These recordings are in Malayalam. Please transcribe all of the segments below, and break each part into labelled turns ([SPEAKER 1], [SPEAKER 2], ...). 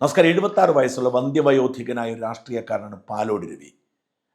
[SPEAKER 1] നമസ്കാരം. എഴുപത്തി ആറ് വയസ്സുള്ള വന്ധ്യവയോധികനായ ഒരു രാഷ്ട്രീയക്കാരനാണ് പാലോട് രവി.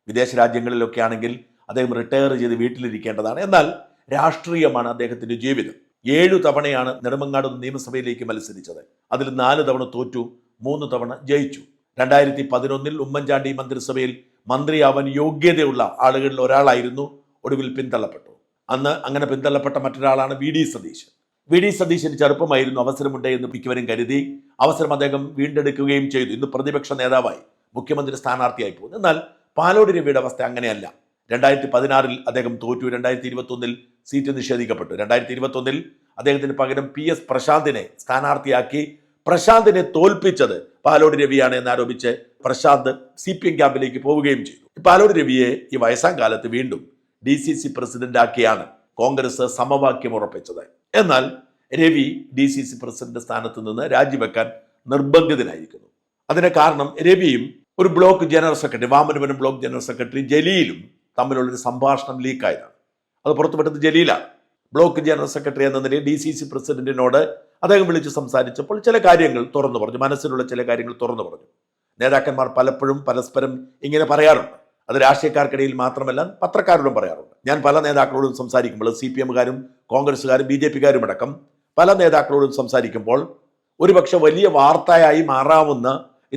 [SPEAKER 1] വിദേശ രാജ്യങ്ങളിലൊക്കെ ആണെങ്കിൽ അദ്ദേഹം റിട്ടയർ ചെയ്ത് വീട്ടിലിരിക്കേണ്ടതാണ്. എന്നാൽ രാഷ്ട്രീയമാണ് അദ്ദേഹത്തിന്റെ ജീവിതം. ഏഴു തവണയാണ് നെടുമങ്ങാട് നിയമസഭയിലേക്ക് മത്സരിച്ചത്. അതിൽ നാല് തവണ തോറ്റു മൂന്ന് തവണ ജയിച്ചു. രണ്ടായിരത്തി പതിനൊന്നിൽ ഉമ്മൻചാണ്ടി മന്ത്രിസഭയിൽ മന്ത്രിയാവാൻ യോഗ്യതയുള്ള ആളുകളിൽ ഒരാളായിരുന്നു. ഒടുവിൽ പിന്തള്ളപ്പെട്ടു. അന്ന് അങ്ങനെ പിന്തള്ളപ്പെട്ട മറ്റൊരാളാണ് V. D. Satheesan. V D സതീശന് ചെറുപ്പമായിരുന്നു അവസരമുണ്ട് എന്ന് മിക്കവരും കരുതി. അവസരം അദ്ദേഹം വീണ്ടെടുക്കുകയും ചെയ്തു. ഇന്ന് പ്രതിപക്ഷ നേതാവായി മുഖ്യമന്ത്രി സ്ഥാനാർത്ഥിയായി പോകുന്നു. എന്നാൽ പാലോട് രവിയുടെ അവസ്ഥ അങ്ങനെയല്ല. രണ്ടായിരത്തി പതിനാറിൽ അദ്ദേഹം തോറ്റു. രണ്ടായിരത്തി ഇരുപത്തൊന്നിൽ സീറ്റ് നിഷേധിക്കപ്പെട്ടു. രണ്ടായിരത്തി ഇരുപത്തൊന്നിൽ അദ്ദേഹത്തിന് പകരം പി എസ് പ്രശാന്തിനെ സ്ഥാനാർത്ഥിയാക്കി പ്രശാന്തിനെ തോൽപ്പിച്ചത് പാലോട് രവിയാണ് എന്നാരോപിച്ച് പ്രശാന്ത് സി പി എം ക്യാമ്പിലേക്ക് പോവുകയും ചെയ്തു. പാലോട് രവിയെ ഈ വയസ്സാം കാലത്ത് വീണ്ടും ഡി സി സി പ്രസിഡന്റ് ആക്കിയാണ് കോൺഗ്രസ് സമവാക്യം ഉറപ്പിച്ചത്. എന്നാൽ Ravi D C C president സ്ഥാനത്ത് നിന്ന് രാജിവെക്കാൻ നിർബന്ധിതനായിരിക്കുന്നു. അതിന് കാരണം രവിയും ഒരു block general secretary Vamanapuram block general secretary ജലീലും തമ്മിലുള്ള ഒരു സംഭാഷണം ലീക്കായതാണ്. അത് പുറത്തുവിട്ടത് ജലീലാണ്. ബ്ലോക്ക് ജനറൽ സെക്രട്ടറി എന്ന നിലയിൽ ഡി സി സി പ്രസിഡന്റിനോട് അദ്ദേഹം വിളിച്ച് സംസാരിച്ചപ്പോൾ ചില കാര്യങ്ങൾ തുറന്നു പറഞ്ഞു. മനസ്സിലുള്ള ചില കാര്യങ്ങൾ തുറന്നു പറഞ്ഞു. നേതാക്കന്മാർ പലപ്പോഴും പരസ്പരം ഇങ്ങനെ പറയാറുണ്ട്. അത് രാഷ്ട്രീയക്കാർക്കിടയിൽ മാത്രമല്ല പത്രക്കാരോടും പറയാറുണ്ട്. ഞാൻ പല നേതാക്കളോടും സംസാരിക്കുമ്പോൾ സി പി എമ്മുകാരും കോൺഗ്രസ്സുകാരും ബി ജെ പിക്കാരും അടക്കം പല നേതാക്കളോടും സംസാരിക്കുമ്പോൾ ഒരുപക്ഷെ വലിയ വാർത്തയായി മാറാവുന്ന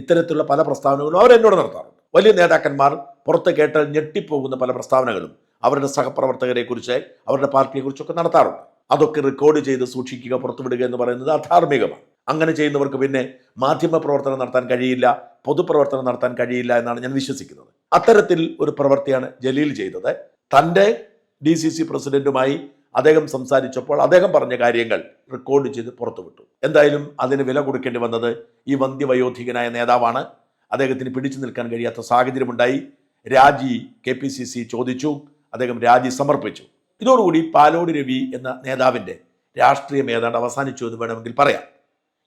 [SPEAKER 1] ഇത്തരത്തിലുള്ള പല പ്രസ്താവനകളും അവർ എന്നോട് നടത്താറുണ്ട്. വലിയ നേതാക്കന്മാർ പുറത്ത് കേട്ടാൽ ഞെട്ടിപ്പോകുന്ന പല പ്രസ്താവനകളും അവരുടെ സഹപ്രവർത്തകരെക്കുറിച്ച് അവരുടെ പാർട്ടിയെക്കുറിച്ചൊക്കെ നടത്താറുണ്ട്. അതൊക്കെ റെക്കോർഡ് ചെയ്ത് സൂക്ഷിക്കുക പുറത്തുവിടുക എന്ന് പറയുന്നത് അധാർമികമാണ്. അങ്ങനെ ചെയ്യുന്നവർക്ക് പിന്നെ മാധ്യമ പ്രവർത്തനം നടത്താൻ കഴിയില്ല പൊതുപ്രവർത്തനം നടത്താൻ കഴിയില്ല എന്നാണ് ഞാൻ വിശ്വസിക്കുന്നത്. അത്തരത്തിൽ ഒരു പ്രവൃത്തിയാണ് ജലീൽ ചെയ്തത്. തന്റെ ഡി സി സി പ്രസിഡന്റുമായി അദ്ദേഹം സംസാരിച്ചപ്പോൾ അദ്ദേഹം പറഞ്ഞ കാര്യങ്ങൾ റെക്കോർഡ് ചെയ്ത് പുറത്തുവിട്ടു. എന്തായാലും അതിന് വില കൊടുക്കേണ്ടി വന്നത് ഈ വന്ധ്യവയോധികനായ നേതാവാണ്. അദ്ദേഹത്തിന് പിടിച്ചു നിൽക്കാൻ കഴിയാത്ത സാഹചര്യമുണ്ടായി. രാജി കെ പി സി സി ചോദിച്ചു. അദ്ദേഹം രാജി സമർപ്പിച്ചു. ഇതോടുകൂടി പാലോട് രവി എന്ന നേതാവിന്റെ രാഷ്ട്രീയം ഏതാണ്ട് അവസാനിച്ചു എന്ന് വേണമെങ്കിൽ പറയാം.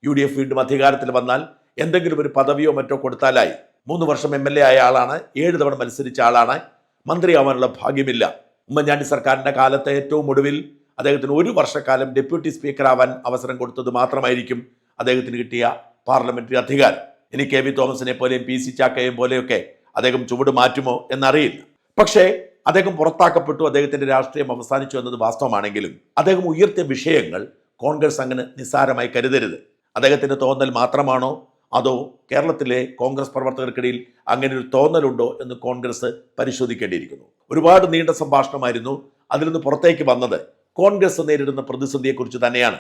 [SPEAKER 1] യു ഡി എഫ് വീണ്ടും അധികാരത്തിൽ വന്നാൽ എന്തെങ്കിലും ഒരു പദവിയോ മറ്റോ കൊടുത്താലായി. മൂന്ന് വർഷം എം എൽ എ ആയ ആളാണ്. ഏഴ് തവണ മത്സരിച്ച ആളാണ്. മന്ത്രിയാവാനുള്ള ഭാഗ്യമില്ല. ഉമ്മൻചാണ്ടി സർക്കാരിന്റെ കാലത്തെ ഏറ്റവും ഒടുവിൽ അദ്ദേഹത്തിന് ഒരു വർഷക്കാലം ഡെപ്യൂട്ടി സ്പീക്കർ ആവാൻ അവസരം കൊടുത്തത് മാത്രമായിരിക്കും അദ്ദേഹത്തിന് കിട്ടിയ പാർലമെന്ററി അധികാരം. ഇനി കെ വി തോമസിനെ പോലെയും പി സി ചാക്കയെ പോലെയൊക്കെ അദ്ദേഹം ചുവട് മാറ്റുമോ എന്നറിയില്ല. പക്ഷേ അദ്ദേഹം പുറത്താക്കപ്പെട്ടു അദ്ദേഹത്തിന്റെ രാഷ്ട്രീയം അവസാനിച്ചു എന്നത് വാസ്തവമാണെങ്കിലും അദ്ദേഹം ഉയർത്തിയ വിഷയങ്ങൾ കോൺഗ്രസ് അങ്ങനെ നിസ്സാരമായി കരുതരുത്. അദ്ദേഹത്തിന്റെ തോന്നൽ മാത്രമാണോ? അതോ കേരളത്തിലെ കോൺഗ്രസ് പ്രവർത്തകർക്കിടയിൽ അങ്ങനെ ഒരു തോന്നലുണ്ടോ എന്ന് കോൺഗ്രസ് പരിശോധിക്കേണ്ടിയിരിക്കുന്നു. ഒരുപാട് നീണ്ട സംഭാഷണമായിരുന്നു. അതിൽ നിന്ന് പുറത്തേക്ക് വന്നത് കോൺഗ്രസ് നേരിടുന്ന പ്രതിസന്ധിയെക്കുറിച്ച് തന്നെയാണ്.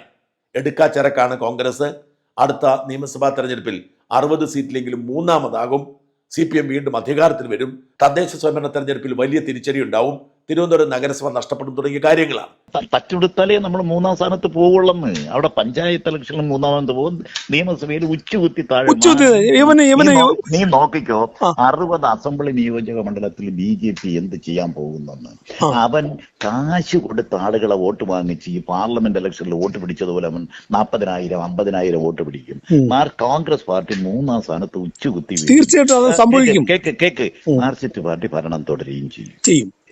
[SPEAKER 1] എടുക്കാച്ചരക്കാണ് കോൺഗ്രസ്. അടുത്ത നിയമസഭാ തെരഞ്ഞെടുപ്പിൽ അറുപത് സീറ്റിലെങ്കിലും മൂന്നാമതാകും. സി പി എം വീണ്ടും അധികാരത്തിൽ വരും. തദ്ദേശ സ്വയംഭരണ തെരഞ്ഞെടുപ്പിൽ വലിയ തിരിച്ചടി ഉണ്ടാവും. തിരുവനന്തപുരം നഗരസഭ നഷ്ടപ്പെടും തുടങ്ങിയ കാര്യങ്ങളാണ്.
[SPEAKER 2] തച്ചുകൊടുത്താലേ നമ്മൾ മൂന്നാം സ്ഥാനത്ത് പോകുള്ളെന്ന് അവിടെ പഞ്ചായത്ത് ഇലക്ഷനിൽ മൂന്നാമത് പോകും. നിയമസഭയിൽ ഉച്ചകുത്തി താഴെ
[SPEAKER 3] ഉച്ചകുത്തി ഇവന് ഇവന്
[SPEAKER 2] നീ നോക്കിക്കോ. അറുപത് അസംബ്ലി നിയോജക മണ്ഡലത്തിൽ ബി ജെ പി എന്ത് ചെയ്യാൻ പോകുന്നെന്ന്. അവൻ കാശ് കൊടുത്ത ആളുകളെ വോട്ട് വാങ്ങിച്ച് ഈ പാർലമെന്റ് ഇലക്ഷനിൽ വോട്ട് പിടിച്ചതുപോലെ അവൻ നാൽപ്പതിനായിരം അമ്പതിനായിരം വോട്ട് പിടിക്കും. മാർ കോൺഗ്രസ് പാർട്ടി മൂന്നാം സ്ഥാനത്ത് ഉച്ചകുത്തി.
[SPEAKER 3] തീർച്ചയായിട്ടും അത് സംഭവിക്കും.
[SPEAKER 2] കേക്ക് കേക്ക് മാർസിസ്റ്റ് പാർട്ടി ഭരണം തുടരുകയും ചെയ്യും.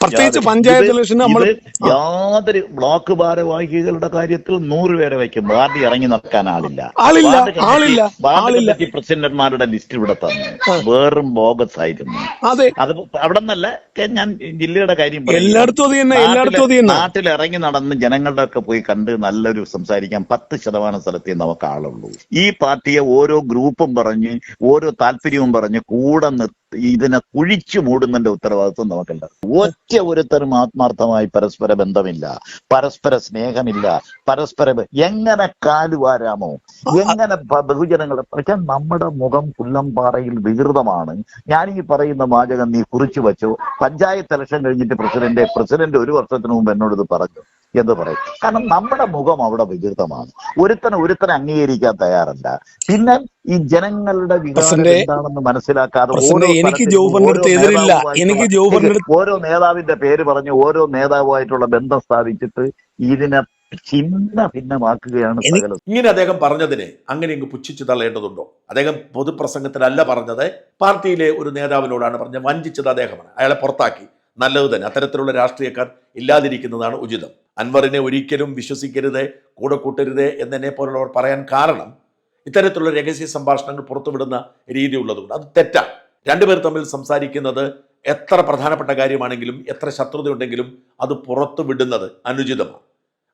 [SPEAKER 3] പ്രത്യേകിച്ച് പഞ്ചായത്ത് ഇലക്ഷൻ നമ്മൾ
[SPEAKER 2] യാതൊരു ബ്ലോക്ക് ഭാരവാഹികളുടെ കാര്യത്തിൽ നൂറ് പേരെ വയ്ക്കും. പാർട്ടി ഇറങ്ങി നടക്കാൻ ആളില്ല.
[SPEAKER 3] ആളില്ല,
[SPEAKER 2] വാർഡ് കമ്മിറ്റി-
[SPEAKER 3] ആളില്ല,
[SPEAKER 2] വാർഡ്
[SPEAKER 3] ആളില്ല.
[SPEAKER 2] കമ്മിറ്റി ലിസ്റ്റ് ഇവിടെ തന്നു. വേറും ബോഗസ് ആയിരുന്നു.
[SPEAKER 3] അതെ.
[SPEAKER 2] അത് അവിടെ നിന്നല്ല ഞാൻ ജില്ലയുടെ കാര്യം.
[SPEAKER 3] എല്ലായിടത്തും എല്ലായിടത്തും
[SPEAKER 2] നാട്ടിൽ ഇറങ്ങി നടന്ന് ജനങ്ങളുടെ ഒക്കെ പോയി കണ്ട് നല്ലൊരു സംസാരിക്കാൻ പത്ത് ശതമാനം സ്ഥലത്തേ നമുക്ക് ആളുള്ളൂ. ഈ പാർട്ടിയെ ഓരോ ഗ്രൂപ്പും പറഞ്ഞ് ഓരോ താല്പര്യവും പറഞ്ഞ് കൂടെ നിർത്തി ഇതിനെ കുഴിച്ചു മൂടുന്നതിന്റെ ഉത്തരവാദിത്വം നമുക്കല്ല ഒറ്റ ഒരുത്തരും ആത്മാർത്ഥമായി പരസ്പര ബന്ധമില്ല പരസ്പര സ്നേഹമില്ല പരസ്പര എങ്ങനെ കാലുവാരാമോ എങ്ങനെ ബഹുജനങ്ങളെ പക്ഷെ നമ്മുടെ മുഖം പുല്ലംപാറയിൽ വികൃതമാണ്. ഞാൻ ഈ പറയുന്ന വാചകം നീ കുറിച്ചു വെച്ചോ. പഞ്ചായത്ത് ഇലക്ഷൻ കഴിഞ്ഞിട്ട് പ്രസിഡന്റ് പ്രസിഡന്റ് ഒരു വർഷത്തിന് മുമ്പ് എന്നോട് ഇത് പറഞ്ഞു. എന്ന് പറയും. കാരണം നമ്മുടെ മുഖം അവിടെ വികൃതമാണ്. ഒരുത്തനെ ഒരുത്തനെ അംഗീകരിക്കാൻ തയ്യാറല്ല. പിന്നെ ഈ ജനങ്ങളുടെ വികാരം എന്താണെന്ന് മനസ്സിലാക്കാതെ ഓരോ
[SPEAKER 3] എനിക്ക്
[SPEAKER 2] ഓരോ
[SPEAKER 3] എതിരില്ല. എനിക്ക് ജോബറിന്റെ അടുത്ത്
[SPEAKER 2] ഓരോ നേതാവിന്റെ പേര് പറഞ്ഞ് ഓരോ നേതാവുമായിട്ടുള്ള ബന്ധം സ്ഥാപിച്ചിട്ട് ഇതിനെ ഛിന്ന ഭിന്നമാക്കുകയാണ്
[SPEAKER 1] ഇങ്ങനെ അദ്ദേഹം പറഞ്ഞതിനെ അങ്ങനെ ഇങ്ങ് പുച്ഛിച്ചു തള്ളേണ്ടതുണ്ടോ? അദ്ദേഹം പൊതുപ്രസംഗത്തിലല്ല പറഞ്ഞത്. പാർട്ടിയിലെ ഒരു നേതാവിനോടാണ് പറഞ്ഞത്. വഞ്ചിച്ചത് അദ്ദേഹമാണ്. അയാളെ പുറത്താക്കി. നല്ലത് തന്നെ. അത്തരത്തിലുള്ള രാഷ്ട്രീയക്കാർ ഇല്ലാതിരിക്കുന്നതാണ് ഉചിതം. അൻവറിനെ ഒരിക്കലും വിശ്വസിക്കരുത് കൂടെ കൂട്ടരുത് എന്നെ പോലുള്ളവർ പറയാൻ കാരണം ഇത്തരത്തിലുള്ള രഹസ്യ സംഭാഷണങ്ങൾ പുറത്തുവിടുന്ന രീതി ഉള്ളതുകൊണ്ട്. അത് തെറ്റാണ് രണ്ടുപേർ തമ്മിൽ സംസാരിക്കുന്നത് എത്ര പ്രധാനപ്പെട്ട കാര്യമാണെങ്കിലും എത്ര ശത്രുതയുണ്ടെങ്കിലും അത് പുറത്തു വിടുന്നത് അനുചിതമാണ്.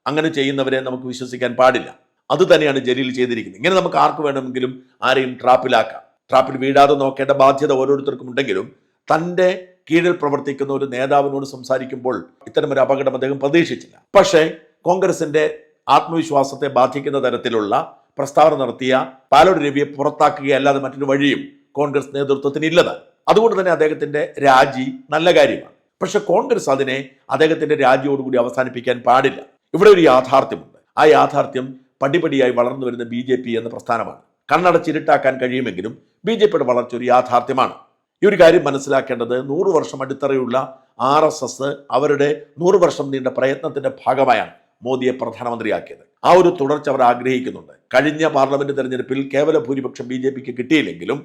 [SPEAKER 1] അങ്ങനെ ചെയ്യുന്നവരെ നമുക്ക് വിശ്വസിക്കാൻ പാടില്ല. അത് തന്നെയാണ് ജലീൽ ചെയ്തിരിക്കുന്നത്. ഇങ്ങനെ നമുക്ക് ആർക്ക് വേണമെങ്കിലും ആരെയും ട്രാപ്പിലാക്കാം. ട്രാപ്പിൽ വീഴാതെ നോക്കേണ്ട ബാധ്യത ഓരോരുത്തർക്കും ഉണ്ടെങ്കിലും തന്റെ കീഴിൽ പ്രവർത്തിക്കുന്ന ഒരു നേതാവിനോട് സംസാരിക്കുമ്പോൾ ഇത്തരമൊരു അപകടം അദ്ദേഹം പ്രതീക്ഷിച്ചില്ല. പക്ഷേ കോൺഗ്രസിന്റെ ആത്മവിശ്വാസത്തെ ബാധിക്കുന്ന തരത്തിലുള്ള പ്രസ്താവന നടത്തിയ പാലോട് രവിയെ പുറത്താക്കുകയല്ലാതെ മറ്റൊരു വഴിയും കോൺഗ്രസ് നേതൃത്വത്തിന് ഇല്ലതാണ് അതുകൊണ്ട് തന്നെ അദ്ദേഹത്തിന്റെ രാജി നല്ല കാര്യമാണ്. പക്ഷെ കോൺഗ്രസ് അതിനെ അദ്ദേഹത്തിന്റെ രാജിയോടുകൂടി അവസാനിപ്പിക്കാൻ പാടില്ല. ഇവിടെ ഒരു യാഥാർത്ഥ്യമുണ്ട്. ആ യാഥാർത്ഥ്യം പടിപടിയായി വളർന്നു വരുന്ന ബി എന്ന പ്രസ്ഥാനമാണ്. കണ്ണടച്ചിരുട്ടാക്കാൻ കഴിയുമെങ്കിലും ബി വളർച്ച ഒരു യാഥാർത്ഥ്യമാണ്. ഈ ഒരു കാര്യം മനസ്സിലാക്കേണ്ടത് നൂറ് വർഷം അടിത്തറയുള്ള ആർ എസ് എസ് അവരുടെ നൂറ് വർഷം നീണ്ട പ്രയത്നത്തിന്റെ ഭാഗമായാണ് മോദിയെ പ്രധാനമന്ത്രിയാക്കിയത്. ആ ഒരു തുടർച്ച അവർ ആഗ്രഹിക്കുന്നുണ്ട്. കഴിഞ്ഞ പാർലമെന്റ് തെരഞ്ഞെടുപ്പിൽ കേവല ഭൂരിപക്ഷം ബി ജെ പിക്ക് കിട്ടിയില്ലെങ്കിലും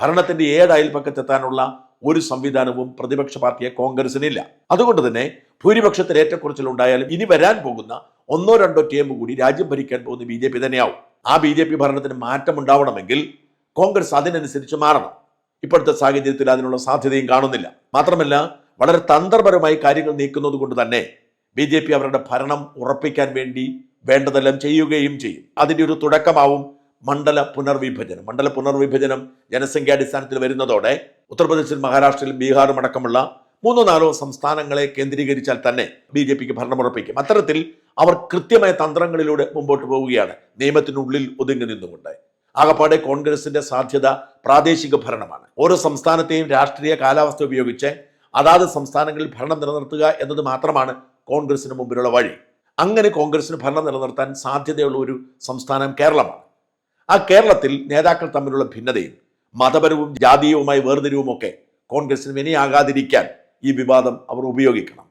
[SPEAKER 1] ഭരണത്തിന്റെ ഏഴ് അയൽപ്പക്കത്തെത്താനുള്ള ഒരു സംവിധാനവും പ്രതിപക്ഷ പാർട്ടിയെ കോൺഗ്രസിനില്ല. അതുകൊണ്ട് തന്നെ ഭൂരിപക്ഷത്തിൽ ഏറ്റക്കുറച്ചിലുണ്ടായാലും ഇനി വരാൻ പോകുന്ന ഒന്നോ രണ്ടോ ടീം കൂടി രാജ്യം ഭരിക്കാൻ പോകുന്ന ബി ജെ പി തന്നെയാവും. ആ ബി ജെ പി ഭരണത്തിന് മാറ്റം ഉണ്ടാവണമെങ്കിൽ കോൺഗ്രസ് അതിനനുസരിച്ച് മാറണം. ഇപ്പോഴത്തെ സാഹചര്യത്തിൽ അതിനുള്ള സാധ്യതയും കാണുന്നില്ല. മാത്രമല്ല വളരെ തന്ത്രപരമായി കാര്യങ്ങൾ നീക്കുന്നത് കൊണ്ട് തന്നെ ബി ജെ പി അവരുടെ ഭരണം ഉറപ്പിക്കാൻ വേണ്ടി വേണ്ടതെല്ലാം ചെയ്യുകയും ചെയ്യും. അതിന്റെ ഒരു തുടക്കമാവും മണ്ഡല പുനർവിഭജനം. മണ്ഡല പുനർവിഭജനം ജനസംഖ്യാടിസ്ഥാനത്തിൽ വരുന്നതോടെ ഉത്തർപ്രദേശിൽ മഹാരാഷ്ട്രയിലും ബീഹാറും അടക്കമുള്ള മൂന്നോ നാലോ സംസ്ഥാനങ്ങളെ കേന്ദ്രീകരിച്ചാൽ തന്നെ ബി ജെ പിക്ക് ഭരണം ഉറപ്പിക്കും. അത്തരത്തിൽ അവർ കൃത്യമായ തന്ത്രങ്ങളിലൂടെ മുമ്പോട്ട് പോവുകയാണ്. നിയമത്തിനുള്ളിൽ ഒതുങ്ങി നിന്നുകൊണ്ട്. ആകപ്പാടെ കോൺഗ്രസിന്റെ സാധ്യത പ്രാദേശിക ഭരണമാണ്. ഓരോ സംസ്ഥാനത്തെയും രാഷ്ട്രീയ കാലാവസ്ഥ ഉപയോഗിച്ച് അതാത് സംസ്ഥാനങ്ങളിൽ ഭരണം നിലനിർത്തുക എന്നത് മാത്രമാണ് കോൺഗ്രസിന് മുമ്പിലുള്ള വഴി. അങ്ങനെ കോൺഗ്രസിന് ഭരണം നിലനിർത്താൻ സാധ്യതയുള്ള ഒരു സംസ്ഥാനം കേരളമാണ്. ആ കേരളത്തിൽ നേതാക്കൾ തമ്മിലുള്ള ഭിന്നതയും മതപരവും ജാതീയവുമായ വേർതിരിവുമൊക്കെ കോൺഗ്രസിന് വിനയാകാതിരിക്കാൻ ഈ വിവാദം അവർ ഉപയോഗിക്കണം.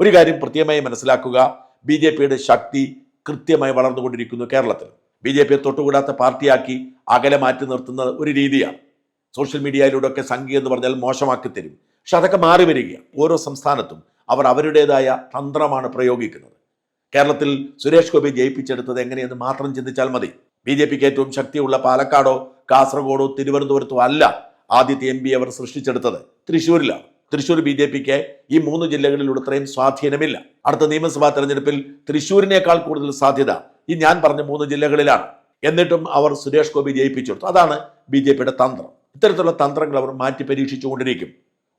[SPEAKER 1] ഒരു കാര്യം പ്രത്യേകമായി മനസ്സിലാക്കുക. ബി ശക്തി കൃത്യമായി വളർന്നുകൊണ്ടിരിക്കുന്നു കേരളത്തിൽ. ബി ജെ പിയെ തൊട്ടുകൂടാത്ത പാർട്ടിയാക്കി അകലെ മാറ്റി നിർത്തുന്ന ഒരു രീതിയാണ്. സോഷ്യൽ മീഡിയയിലൂടെ ഒക്കെ സംഖ്യ എന്ന് പറഞ്ഞാൽ മോശമാക്കി തരും. പക്ഷെ അതൊക്കെ മാറി വരികയാണ്. ഓരോ സംസ്ഥാനത്തും അവർ അവരുടേതായ തന്ത്രമാണ് പ്രയോഗിക്കുന്നത്. കേരളത്തിൽ സുരേഷ് ഗോപി ജയിപ്പിച്ചെടുത്തത് എങ്ങനെയെന്ന് മാത്രം ചിന്തിച്ചാൽ മതി. ബി ജെ പിക്ക് ഏറ്റവും ശക്തിയുള്ള പാലക്കാടോ കാസർഗോഡോ തിരുവനന്തപുരത്തോ അല്ല ആദ്യത്തെ എം പി അവർ സൃഷ്ടിച്ചെടുത്തത്. തൃശ്ശൂരിലാണ്. തൃശ്ശൂർ ബി ജെ പിക്ക് ഈ മൂന്ന് ജില്ലകളിലൂടെ ഇത്രയും സ്വാധീനമില്ല. അടുത്ത നിയമസഭാ തെരഞ്ഞെടുപ്പിൽ തൃശ്ശൂരിനേക്കാൾ കൂടുതൽ സാധ്യത ഈ ഞാൻ പറഞ്ഞ മൂന്ന് ജില്ലകളിലാണ്. എന്നിട്ടും അവർ സുരേഷ് ഗോപി ജയിപ്പിച്ചെടുത്തു അതാണ് ബി ജെ പിയുടെ തന്ത്രം. ഇത്തരത്തിലുള്ള തന്ത്രങ്ങൾ അവർ മാറ്റി പരീക്ഷിച്ചുകൊണ്ടിരിക്കും.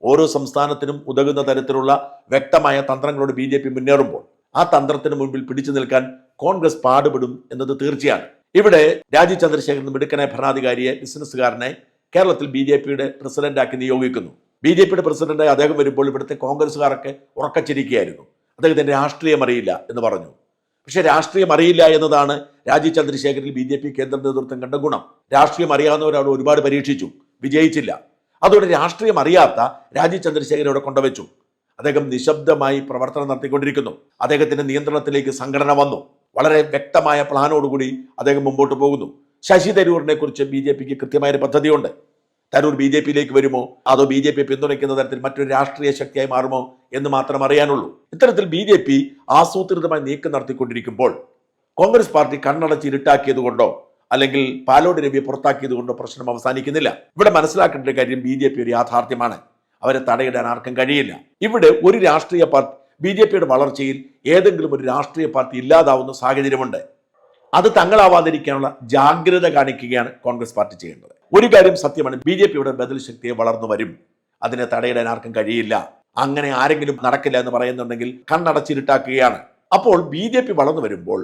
[SPEAKER 1] ഓരോ സംസ്ഥാനത്തിനും ഉതകുന്ന തരത്തിലുള്ള വ്യക്തമായ തന്ത്രങ്ങളോട് ബി ജെ പി മുന്നേറുമ്പോൾ ആ തന്ത്രത്തിന് മുൻപിൽ പിടിച്ചു നിൽക്കാൻ കോൺഗ്രസ് പാടുപെടും എന്നത് തീർച്ചയാണ്. ഇവിടെ രാജീവ് ചന്ദ്രശേഖരൻ മിടുക്കനെ ഭരണാധികാരിയെ ബിസിനസ്സുകാരനെ കേരളത്തിൽ ബി ജെ പിയുടെ പ്രസിഡന്റാക്കി നിയോഗിക്കുന്നു. ബി ജെ പിയുടെ പ്രസിഡന്റായി അദ്ദേഹം വരുമ്പോൾ ഇവിടുത്തെ കോൺഗ്രസ്സുകാരൊക്കെ ഉറക്കച്ചിരിക്കുകയായിരുന്നു. അദ്ദേഹത്തിന്റെ രാഷ്ട്രീയം അറിയില്ല എന്ന് പറഞ്ഞു. പക്ഷെ രാഷ്ട്രീയം അറിയില്ല എന്നതാണ് രാജീവ് ചന്ദ്രശേഖരിൽ ബി ജെ പി കേന്ദ്ര നേതൃത്വം കണ്ട ഗുണം. രാഷ്ട്രീയം അറിയാവുന്നവരവിടെ ഒരുപാട് പരീക്ഷിച്ചു. വിജയിച്ചില്ല. അതുകൊണ്ട് രാഷ്ട്രീയം അറിയാത്ത രാജീവ് ചന്ദ്രശേഖരൻ അവിടെ കൊണ്ടുവച്ചു. അദ്ദേഹം നിശബ്ദമായി പ്രവർത്തനം നടത്തിക്കൊണ്ടിരിക്കുന്നു. അദ്ദേഹത്തിന്റെ നിയന്ത്രണത്തിലേക്ക് സംഘടന വന്നു. വളരെ വ്യക്തമായ പ്ലാനോടുകൂടി അദ്ദേഹം മുമ്പോട്ട് പോകുന്നു. ശശി തരൂരിനെ കുറിച്ച് ബി ജെ പിക്ക് കൃത്യമായൊരു പദ്ധതിയുണ്ട്. തരൂർ ബി ജെ പിയിലേക്ക് വരുമോ? അതോ ബി ജെ പി പിന്തുണയ്ക്കുന്ന തരത്തിൽ മറ്റൊരു രാഷ്ട്രീയ ശക്തിയായി മാറുമോ എന്ന് മാത്രം അറിയാനുള്ളൂ. ഇത്തരത്തിൽ ബി ജെ പി ആസൂത്രിതമായി നീക്കം നടത്തിക്കൊണ്ടിരിക്കുമ്പോൾ കോൺഗ്രസ് പാർട്ടി കണ്ണടച്ച് ഇരുട്ടാക്കിയത് കൊണ്ടോ അല്ലെങ്കിൽ പാലോട് രവിയെ പുറത്താക്കിയത് കൊണ്ടോ പ്രശ്നം അവസാനിക്കുന്നില്ല. ഇവിടെ മനസ്സിലാക്കേണ്ട ഒരു കാര്യം ബി ജെ പി ഒരു യാഥാർത്ഥ്യമാണ്. അവരെ തടയിടാൻ ആർക്കും കഴിയില്ല. ഇവിടെ ഒരു രാഷ്ട്രീയ പാർട്ടി ബി ജെ പിയുടെ വളർച്ചയിൽ ഏതെങ്കിലും ഒരു രാഷ്ട്രീയ പാർട്ടി ഇല്ലാതാവുന്ന സാഹചര്യമുണ്ട്. അത് തങ്ങളാവാതിരിക്കാനുള്ള ജാഗ്രത കാണിക്കുകയാണ് കോൺഗ്രസ് പാർട്ടി ചെയ്യേണ്ടത്. ഒരു കാര്യം സത്യമാണ്. ബി ജെ പിയുടെ ബദൽ ശക്തിയെ വളർന്നു വരും. അതിനെ തടയിടാൻ ആർക്കും കഴിയില്ല. അങ്ങനെ ആരെങ്കിലും നടക്കില്ല എന്ന് പറയുന്നുണ്ടെങ്കിൽ കണ്ണടച്ചിരുട്ടാക്കുകയാണ്. അപ്പോൾ ബി ജെ പി വളർന്നു വരുമ്പോൾ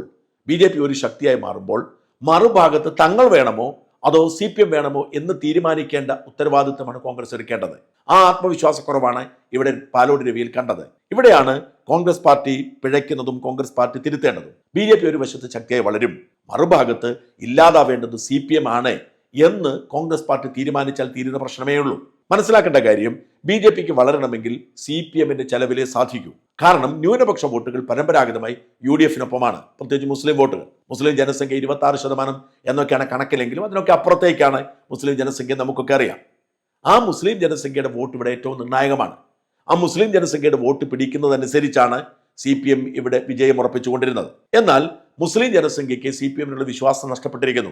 [SPEAKER 1] ബി ജെ പി ഒരു ശക്തിയായി മാറുമ്പോൾ മറുഭാഗത്ത് തങ്ങൾ വേണമോ അതോ സി പി എം വേണമോ എന്ന് തീരുമാനിക്കേണ്ട ഉത്തരവാദിത്വമാണ് കോൺഗ്രസ് എടുക്കേണ്ടത്. ആ ആത്മവിശ്വാസക്കുറവാണ് ഇവിടെ പാലോട് രവിയിൽ കണ്ടത്. ഇവിടെയാണ് കോൺഗ്രസ് പാർട്ടി പിഴയ്ക്കുന്നതും കോൺഗ്രസ് പാർട്ടി തിരുത്തേണ്ടതും. ബി ഒരു വശത്ത് ശക്തിയായി വളരും. മറുഭാഗത്ത് ഇല്ലാതാവേണ്ടത് സി ആണ്. എന്ന് കോൺഗ്രസ് പാർട്ടി തീരുമാനിച്ചാൽ തീരുന്ന പ്രശ്നമേ ഉള്ളൂ. മനസ്സിലാക്കേണ്ട കാര്യം ബി ജെ പിക്ക് വളരണമെങ്കിൽ സി പി എമ്മിന്റെ ചെലവിലെ സാധിക്കൂ. കാരണം ന്യൂനപക്ഷ വോട്ടുകൾ പരമ്പരാഗതമായി യു ഡി എഫിനൊപ്പമാണ്. പ്രത്യേകിച്ച് മുസ്ലിം വോട്ടുകൾ. മുസ്ലിം ജനസംഖ്യ ഇരുപത്തി ആറ് ശതമാനം എന്നൊക്കെയാണ് കണക്കിലെങ്കിലും അതിനൊക്കെ അപ്പുറത്തേക്കാണ് മുസ്ലിം ജനസംഖ്യ നമുക്കൊക്കെ അറിയാം. ആ മുസ്ലിം ജനസംഖ്യയുടെ വോട്ട് ഇവിടെ ഏറ്റവും നിർണായകമാണ്. ആ മുസ്ലിം ജനസംഖ്യയുടെ വോട്ട് പിടിക്കുന്നതനുസരിച്ചാണ് സി പി എം ഇവിടെ വിജയം ഉറപ്പിച്ചുകൊണ്ടിരുന്നത്. എന്നാൽ മുസ്ലിം ജനസംഖ്യയ്ക്ക് സി പി എമ്മിനുള്ള വിശ്വാസം നഷ്ടപ്പെട്ടിരിക്കുന്നു.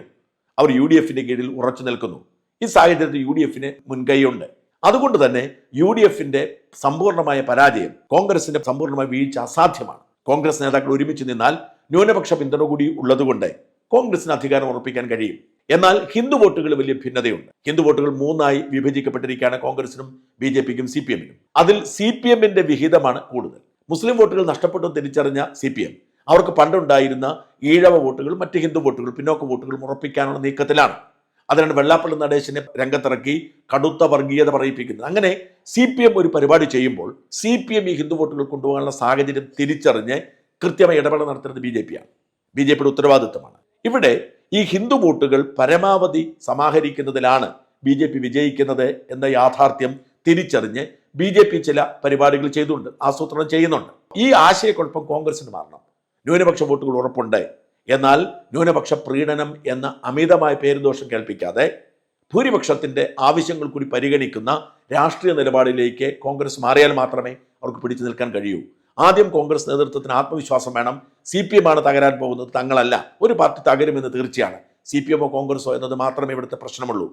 [SPEAKER 1] അവർ യു ഡി എഫിന്റെ കീഴിൽ ഉറച്ചു നിൽക്കുന്നു. ഈ സാഹചര്യത്തിൽ യു ഡി എഫിന് മുൻകൈയുണ്ട്. അതുകൊണ്ട് തന്നെ യു ഡി എഫിന്റെ സമ്പൂർണമായ പരാജയം കോൺഗ്രസിന്റെ സമ്പൂർണമായ വീഴ്ച അസാധ്യമാണ്. കോൺഗ്രസ് നേതാക്കൾ ഒരുമിച്ച് നിന്നാൽ ന്യൂനപക്ഷ പിന്തുണ കൂടി ഉള്ളതുകൊണ്ട് കോൺഗ്രസിന് അധികാരം ഉറപ്പിക്കാൻ കഴിയും. എന്നാൽ ഹിന്ദു വോട്ടുകൾ വലിയ ഭിന്നതയുണ്ട്. ഹിന്ദു വോട്ടുകൾ മൂന്നായി വിഭജിക്കപ്പെട്ടിരിക്കുകയാണ് കോൺഗ്രസിനും ബി ജെ പിക്കും സി പി എമ്മിനും. അതിൽ സി പി എമ്മിന്റെ വിഹിതമാണ് കൂടുതൽ. മുസ്ലിം വോട്ടുകൾ നഷ്ടപ്പെട്ടു തിരിച്ചറിഞ്ഞ സി പി എം. അവർക്ക് പണ്ടുണ്ടായിരുന്ന ഈഴവ വോട്ടുകൾ മറ്റ് ഹിന്ദു വോട്ടുകൾ പിന്നോക്ക വോട്ടുകൾ ഉറപ്പിക്കാനുള്ള നീക്കത്തിലാണ്. അതിനാണ് വെള്ളാപ്പള്ളി നടേശനെ രംഗത്തിറക്കി കടുത്ത വർഗീയത പറയിപ്പിക്കുന്നത്. അങ്ങനെ സി പി എം ഒരു പരിപാടി ചെയ്യുമ്പോൾ സി പി എം ഈ ഹിന്ദു വോട്ടുകൾ കൊണ്ടുപോകാനുള്ള സാഹചര്യം തിരിച്ചറിഞ്ഞ് കൃത്യമായി ഇടപെടൽ നടത്തുന്നത് ബി ജെ പിയാണ്. ബി ജെ പിയുടെ ഉത്തരവാദിത്വമാണ്. ഇവിടെ ഈ ഹിന്ദു വോട്ടുകൾ പരമാവധി സമാഹരിക്കുന്നതിലാണ് ബി ജെ പി വിജയിക്കുന്നത് എന്ന യാഥാർത്ഥ്യം തിരിച്ചറിഞ്ഞ് ബി ജെ പി ചില പരിപാടികൾ ചെയ്തുകൊണ്ട് ആസൂത്രണം ചെയ്യുന്നുണ്ട്. ഈ ആശയക്കുഴപ്പം കോൺഗ്രസിന് മാറണം. ന്യൂനപക്ഷ വോട്ടുകൾ ഉറപ്പുണ്ട്. എന്നാൽ ന്യൂനപക്ഷ പ്രീണനം എന്ന അമിതമായ പേരുദോഷം കേൾപ്പിക്കാതെ ഭൂരിപക്ഷത്തിന്റെ ആവശ്യങ്ങൾ കൂടി പരിഗണിക്കുന്ന രാഷ്ട്രീയ നിലപാടിലേക്ക് കോൺഗ്രസ് മാറിയാൽ മാത്രമേ അവർക്ക് പിടിച്ചു നിൽക്കാൻ കഴിയൂ. ആദ്യം കോൺഗ്രസ് നേതൃത്വത്തിന് ആത്മവിശ്വാസം വേണം. സി പി എം ആണ് തകരാൻ പോകുന്നത് തങ്ങളല്ല. ഒരു പാർട്ടി തകരുമെന്ന് തീർച്ചയാണ്. സി പി എമ്മോ കോൺഗ്രസോ എന്നത് മാത്രമേ ഇവിടുത്തെ പ്രശ്നമുള്ളൂ.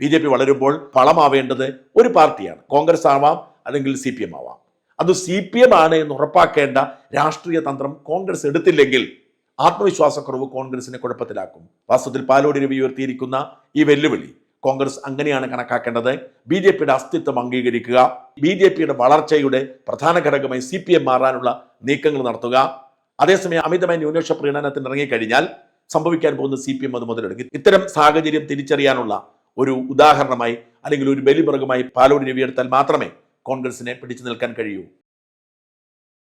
[SPEAKER 1] ബി ജെ പി വളരുമ്പോൾ ഫളമാവേണ്ടത് ഒരു പാർട്ടിയാണ്. കോൺഗ്രസ് ആവാം അല്ലെങ്കിൽ സി പി എം ആവാം. അത് സി പി എം ആണ് എന്ന് ഉറപ്പാക്കേണ്ട രാഷ്ട്രീയ തന്ത്രം കോൺഗ്രസ് എടുത്തില്ലെങ്കിൽ ആത്മവിശ്വാസക്കുറവ് കോൺഗ്രസിനെ കുഴപ്പത്തിലാക്കും. വാസ്തവത്തിൽ പാലോടി രവി ഉയർത്തിയിരിക്കുന്ന ഈ വെല്ലുവിളി. കോൺഗ്രസ് അങ്ങനെയാണ് കണക്കാക്കേണ്ടത്. ബി ജെ പിയുടെ അസ്തിത്വം അംഗീകരിക്കുക. ബി ജെ പിയുടെ വളർച്ചയുടെ പ്രധാന ഘടകമായി സി പി എം മാറാനുള്ള നീക്കങ്ങൾ നടത്തുക. അതേസമയം അമിതമായ ന്യൂനപക്ഷ പ്രീണനത്തിന് ഇറങ്ങിക്കഴിഞ്ഞാൽ സംഭവിക്കാൻ പോകുന്ന സി പി എം അത് മുതലെടുക്കും. ഇത്തരം സാഹചര്യം തിരിച്ചറിയാനുള്ള ഒരു ഉദാഹരണമായി അല്ലെങ്കിൽ ഒരു ബലിമൃഗമായി പാലോടി രവി എടുത്താൽ മാത്രമേ കോൺഗ്രസിനെ പിടിച്ചു നിൽക്കാൻ കഴിയൂ.